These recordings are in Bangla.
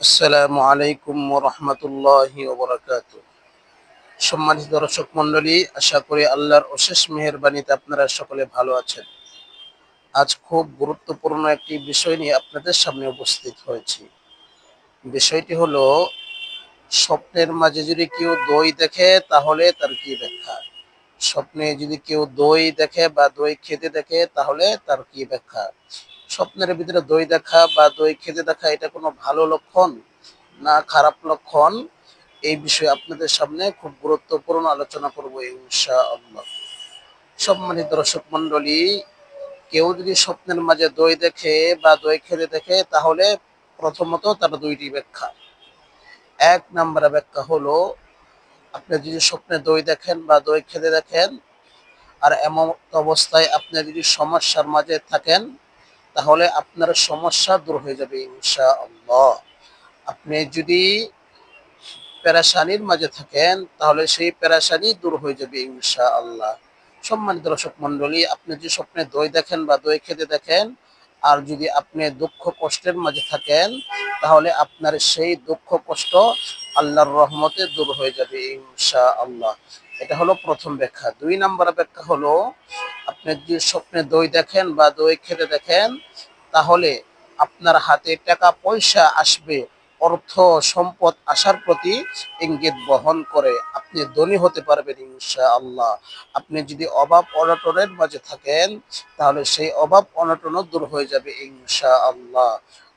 আসসালামু আলাইকুম রহমতুল্লাহ ওবরাকাত। সম্মানিত দর্শক মন্ডলী আশা করি আল্লাহর অশেষ মেহরবানিতে আপনারা সকলে ভালো আছেন। আজ খুব গুরুত্বপূর্ণ একটি বিষয় নিয়ে আপনাদের সামনে উপস্থিত হয়েছি। বিষয়টি হলো, স্বপ্নের মাঝে যদি কেউ দই দেখে, তাহলে তার কি ব্যাখ্যা? স্বপ্নে যদি কেউ দই দেখে বা দই খেতে দেখে, তাহলে তার কি ব্যাখ্যা? স্বপ্নের ভিতরে দই দেখা বা দই খেতে দেখা, এটা কোনো ভালো লক্ষণ না খারাপ লক্ষণ? এই বিষয়ে আপনাদের সামনে খুব গুরুত্বপূর্ণ আলোচনা করব ইনশা আল্লাহ সম্মানিত দর্শক মন্ডলী কেউ যদি স্বপ্নের মাঝে দই দেখে বা দই খেতে দেখে, তাহলে প্রথমত তার দুইটি ব্যাখ্যা। এক নম্বর ব্যাখ্যা হলো, আপনি যদি স্বপ্নে দই দেখেন বা দই খেতে দেখেন, আর এমন অবস্থায় আপনি যদি সমস্যার মাঝে থাকেন তাহলে আপনার সমস্যা দূর হয়ে যাবে ইনশা আল্লাহ আপনি যদি প্যারাসানির মাঝে থাকেন, তাহলে সেই প্যারাসানি দূর হয়ে যাবে ইনশা আল্লাহ সম্মানিত দর্শক মন্ডলী আপনি যদি স্বপ্নে দই দেখেন বা দই খেতে দেখেন, আর যদি আপনি দুঃখ কষ্টের মাঝে থাকেন, তাহলে আপনার সেই দুঃখ কষ্ট আল্লাহর রহমতে দূর হয়ে যাবে ইনশা আল্লাহ এটা হলো প্রথম ব্যাখ্যা। দুই নাম্বার ব্যাখ্যা হলো, আপনি যদি স্বপ্নে দই দেখেন বা দই খেতে দেখেন, তাহলে আপনার হাতে টাকা পয়সা আসবে, অর্থ, সম্পদ আসার প্রতি ইঙ্গিত বহন করে আপনি ধনী হতে পারবেন ইনশা আল্লাহ আপনি যদি অভাব অনটনের মাঝে থাকেন, তাহলে সেই অভাব অনটনও দূর হয়ে যাবে ইনশা আল্লাহ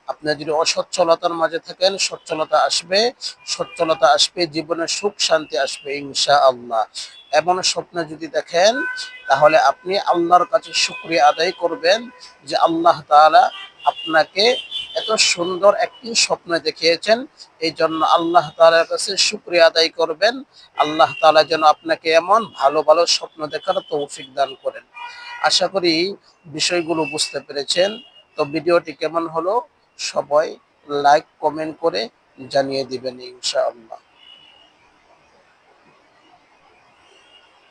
আপনি যদি অসচ্ছলতার মাঝে থাকেন, সচ্ছলতা আসবে সচ্ছলতা আসবে, জীবনে সুখ, শান্তি আসবে ইনশা আল্লাহ এমন স্বপ্ন যদি দেখেন, তাহলে আপনি আল্লাহর কাছে শুক্রিয়া আদায় করবেন যে আল্লাহ তাআলা আপনাকে এত সুন্দর একটি স্বপ্ন দেখিয়েছেন। এই জন্য আল্লাহ তাআলার কাছে শুক্রিয়া আদায় করবেন। আল্লাহ তাআলা যেন আপনাকে এমন ভালো ভালো স্বপ্ন দেখার তৌফিক দান করেন। আশা করি বিষয়গুলো বুঝতে পেরেছেন। তো ভিডিওটি কেমন হলো? সবাই লাইক কমেন্ট করে জানিয়ে দিবেন ইনশাআল্লাহ।